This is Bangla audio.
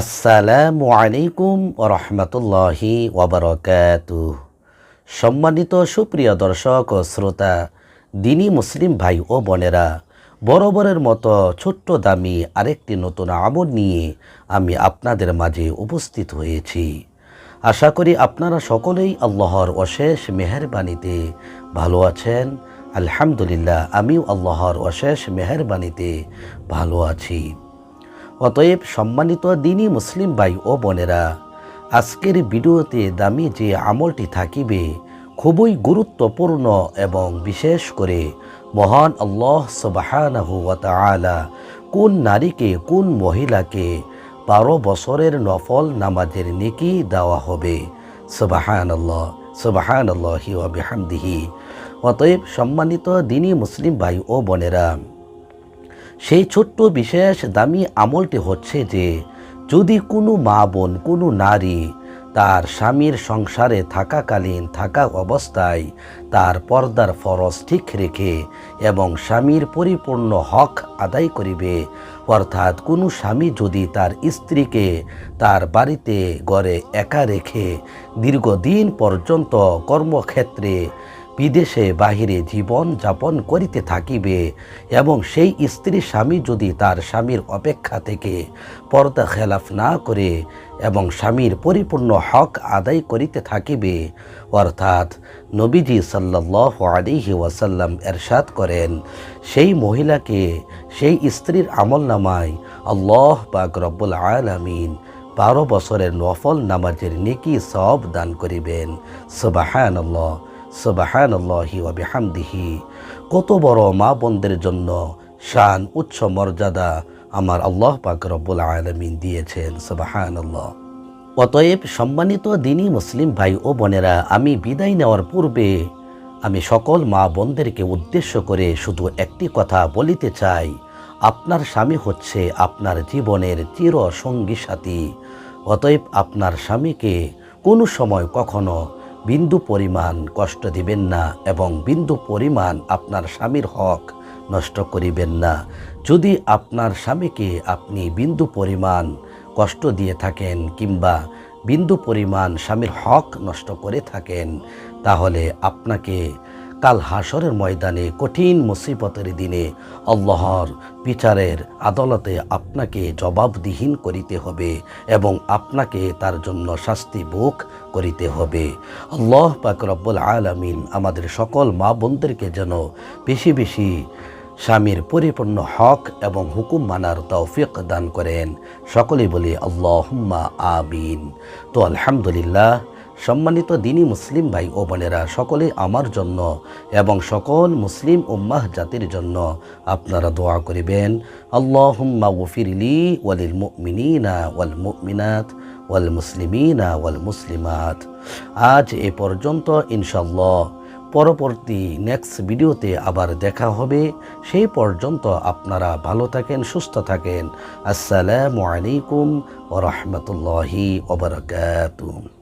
আসসালামু আলাইকুম রহমতুল্লাহি ওবরকাত সম্মানিত সুপ্রিয় দর্শক ও শ্রোতা, দিনী মুসলিম ভাই ও বোনেরা, বরাবরের মতো ছোট্ট দামি আরেকটি নতুন আমল নিয়ে আমি আপনাদের মাঝে উপস্থিত হয়েছি। আশা করি আপনারা সকলেই আল্লাহর অশেষ মেহরবানিতে ভালো আছেন। আলহামদুলিল্লাহ, আমিও আল্লাহর অশেষ মেহরবানিতে ভালো আছি। অতএব সম্মানিত দিনী মুসলিম ভাই ও বোনেরা, আজকের ভিডিওতে দামি যে আমলটি থাকিবে, খুবই গুরুত্বপূর্ণ এবং বিশেষ করে মহান আল্লাহ সুবাহানাহু ওয়া তাআলা কোন নারীকে, কোন মহিলাকে বারো বছরের নফল নামাজের নেকি দেওয়া হবে। সুবাহান আল্লাহ সুবাহান আল্লাহি অতএব সম্মানিত দিনী মুসলিম ভাই ও বোনেরা সেই ছোট্ট বিশেষ দামি আমলটি হচ্ছে যে, যদি কোনো মা বোন, কোনো নারী তার স্বামীর সংসারে থাকাকালীন থাকা অবস্থায় তার পর্দার ফরজ ঠিক রেখে এবং স্বামীর পরিপূর্ণ হক আদায় করিবে, অর্থাৎ কোনো স্বামী যদি তার স্ত্রীকে তার বাড়িতে গড়ে একা রেখে দীর্ঘদিন পর্যন্ত কর্মক্ষেত্রে বিদেশে বাহিরে জীবন যাপন করিতে থাকিবে এবং সেই স্ত্রী স্বামী যদি তার স্বামীর অপেক্ষা থেকে পর্দা খেলাফ না করে এবং স্বামীর পরিপূর্ণ হক আদায় করিতে থাকিবে, অর্থাৎ নবীজি সাল্লাহ আলিহি ওয়াসাল্লাম এরশাদ করেন, সেই মহিলাকে সেই স্ত্রীর আমল নামায় আল্লাহ পাক রব্বুল আলামিন বারো বছরের নফল নামাজের নেকি সব দান করিবেন। সুবাহান আল্লাহ ওয়াবিহামদিহি কত বড় মা বোনদের জন্য শান, উচ্চ মর্যাদা আমার আল্লাহ পাক রব্বুল আলমিন দিয়েছেন, সুবাহানল্লাহ। অতএব সম্মানিত দিনী মুসলিম ভাই ও বোনেরা, আমি বিদায় নেওয়ার পূর্বে আমি সকল মা বোনদেরকে উদ্দেশ্য করে শুধু একটি কথা বলিতে চাই। আপনার স্বামী হচ্ছে আপনার জীবনের চির সঙ্গী সাথী। অতএব আপনার স্বামীকে কোনো সময় কখনো বিন্দু পরিমাণ কষ্ট দিবেন না এবং বিন্দু পরিমাণ আপনার স্বামীর হক নষ্ট করিবেন না। যদি আপনার স্বামীকে আপনি বিন্দু পরিমাণ কষ্ট দিয়ে থাকেন কিংবা বিন্দু পরিমাণ স্বামীর হক নষ্ট করে থাকেন, তাহলে আপনাকে কাল হাসরের ময়দানে কঠিন মুসিবতের দিনে আল্লাহর বিচারের আদালতে আপনাকে জবাবদিহীন করিতে হবে এবং আপনাকে তার জন্য শাস্তি ভোগ করিতে হবে। আল্লাহ পাক রব্বুল আলামিন আমাদের সকল মা বোনদেরকে যেন বেশি বেশি স্বামীর পরিপূর্ণ হক এবং হুকুম মানার তৌফিক দান করেন। সকলে বলি আল্লাহুম্মা আমিন। তো আলহামদুলিল্লাহ সম্মানিত দিনী মুসলিম ভাই ও বোনেরা, সকলে আমার জন্য এবং সকল মুসলিম উম্মাহ জাতির জন্য আপনারা দোয়া করিবেন। আল্লাহুম্মা ওফিরলি ওয়ালিল মুমিনিনা ওয়াল মুমিনাত ওয়াল মুসলিমিনা ওয়াল মুসলিমাত। আজ এ পর্যন্ত ইনশাল্লাহ পরবর্তী নেক্সট ভিডিওতে আবার দেখা হবে। সেই পর্যন্ত আপনারা ভালো থাকেন, সুস্থ থাকেন। আসসালামু আলাইকুম ও রহমতুল্লাহি ওবরাকাতুহ